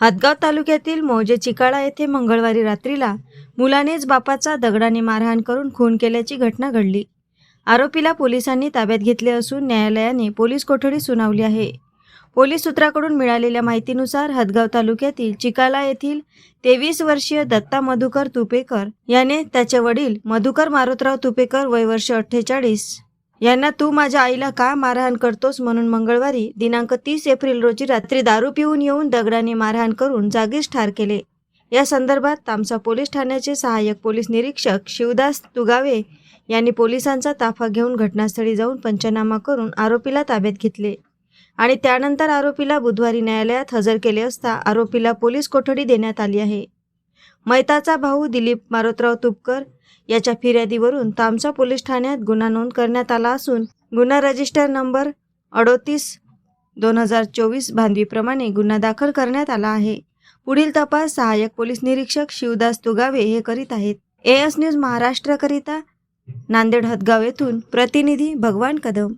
हदगाव तालुक्यातील मौजे चिकाळा येथे मंगळवारी रात्रीला मुलानेच बापाचा दगडाने मारहाण करून खून केल्याची घटना घडली. आरोपीला पोलिसांनी ताब्यात घेतले असून न्यायालयाने पोलीस कोठडी सुनावली आहे. पोलीस सूत्राकडून मिळालेल्या माहितीनुसार हदगाव तालुक्यातील चिकाला येथील तेवीस वर्षीय दत्ता मधुकर तुपेकर याने त्याचे वडील मधुकर मारुतराव तुपेकर वय वर्ष अठ्ठेचाळीस यांना तू माझ्या आईला का मारहाण करतोस म्हणून मंगळवारी दिनांक तीस एप्रिल रोजी रात्री दारू पिऊन येऊन दगडाने मारहाण करून जागीच ठार केले. या संदर्भात तामसा पोलीस ठाण्याचे सहाय्यक पोलीस निरीक्षक शिवदास तुगावे यांनी पोलिसांचा ताफा घेऊन घटनास्थळी जाऊन पंचनामा करून आरोपीला ताब्यात घेतले. आणि त्यानंतर आरोपीला बुधवारी न्यायालयात हजर केले असता आरोपीला पोलीस कोठडी देण्यात आली आहे. मैताचा भाऊ दिलीप मारोतराव तुपकर याच्या फिर्यादीवरून तामसा पोलीस ठाण्यात गुन्हा नोंद करण्यात आला असून गुन्हा रजिस्टर नंबर अडोतीस दोन हजार चोवीस भांडवीप्रमाणे गुन्हा दाखल करण्यात आला आहे. पुढील तपास सहाय्यक पोलीस निरीक्षक शिवदास तुगावे हे करीत आहेत. ए एस न्यूज महाराष्ट्रकरिता नांदेड हदगाव येथून प्रतिनिधी भगवान कदम.